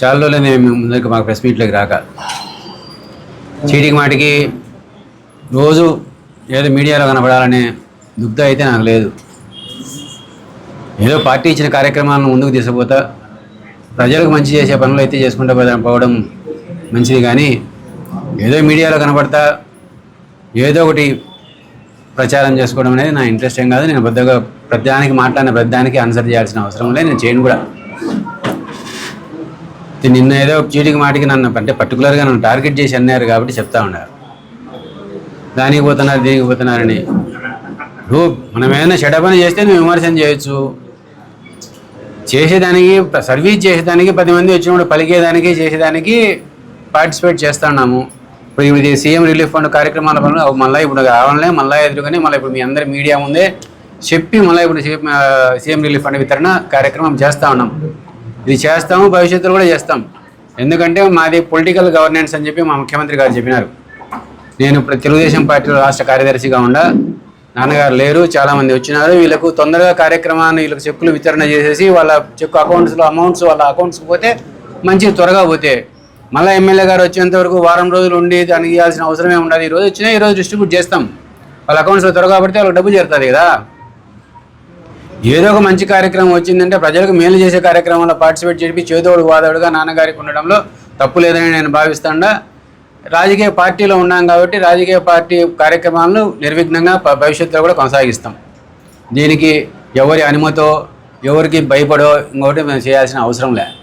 చాలా రోజులు మేము ముందుకు మాకు ప్రెస్ మీట్లోకి రాక. చీటికి మాటికి రోజు ఏదో మీడియాలో కనపడాలనే దుగ్ధ అయితే నాకు లేదు. ఏదో పార్టీ ఇచ్చిన కార్యక్రమాలను ముందుకు తీసుకుపోతా ప్రజలకు మంచి చేసే పనులు అయితే చేసుకుంటూ పోవడం మంచిది కానీ ఏదో మీడియాలో కనపడతా ఏదో ఒకటి ప్రచారం చేసుకోవడం అనేది నా ఇంట్రెస్ట్ ఏం కాదు. నేను పెద్దగా ప్రతిదానికి మాట్లాడిన ప్రతిదానికి ఆన్సర్ చేయాల్సిన అవసరం లేదు. నేను చేయను కూడా. నిన్న ఏదో చీటికి మాటికి నన్ను అంటే పర్టికులర్గా నన్ను టార్గెట్ చేసి అన్నారు కాబట్టి చెప్తా ఉన్నారు. దానికి పోతున్నారు దీనికి పోతున్నారని. నువ్వు మనం ఏదైనా షటప్ చేస్తే నువ్వు విమర్శన చేయొచ్చు. చేసేదానికి సర్వీస్ చేసేదానికి పది మంది వచ్చినప్పుడు పలికేదానికి చేసేదానికి పార్టిసిపేట్ చేస్తున్నాము ఇప్పుడు ఇది సీఎం రిలీఫ్ ఫండ్ కార్యక్రమాల పనులు మళ్ళీ ఇప్పుడు రావాలనే మళ్ళీ ఎదురుకొని మళ్ళీ ఇప్పుడు మీ అందరి మీడియా ముందే చెప్పి మళ్ళీ ఇప్పుడు సీఎం రిలీఫ్ ఫండ్ వితరణ కార్యక్రమం చేస్తూ ఉన్నాం. ఇది చేస్తాము భవిష్యత్తులో కూడా చేస్తాం. ఎందుకంటే మాది పొలిటికల్ గవర్నెన్స్ అని చెప్పి మా ముఖ్యమంత్రి గారు చెప్పినారు. నేను ఇప్పుడు తెలుగుదేశం పార్టీ రాష్ట్ర కార్యదర్శిగా ఉండ నాన్నగారు లేరు చాలామంది వచ్చినారు. వీళ్ళకు తొందరగా కార్యక్రమాన్ని వీళ్ళకి చెక్కులు వితరణ చేసేసి వాళ్ళ చెక్కు అకౌంట్స్లో అమౌంట్స్ వాళ్ళ అకౌంట్స్కి పోతే మంచిగా త్వరగా పోతే. మళ్ళీ ఎమ్మెల్యే గారు వచ్చేంత వరకు వారం రోజులు ఉండి దానికి ఇవ్వాల్సిన అవసరమే ఉండదు. ఈ రోజు వచ్చినా ఈ రోజు డిస్ట్రిబ్యూట్ చేస్తాం. వాళ్ళ అకౌంట్స్లో త్వరగా పడితే వాళ్ళకి డబ్బు చేరుతుంది కదా. ఏదో ఒక మంచి కార్యక్రమం వచ్చిందంటే ప్రజలకు మేలు చేసే కార్యక్రమంలో పార్టిసిపేట్ చేసి చేదోడు వాదోడుగా నాన్నగారికి ఉండడంలో తప్పు లేదని నేను భావిస్తాడా. రాజకీయ పార్టీలో ఉన్నాం కాబట్టి రాజకీయ పార్టీ కార్యక్రమాలను నిర్విఘ్నంగా భవిష్యత్తులో కూడా కొనసాగిస్తాం. దీనికి ఎవరి అనుమతో ఎవరికి భయపడో ఇంకొకటి మేము చేయాల్సిన అవసరం లేదు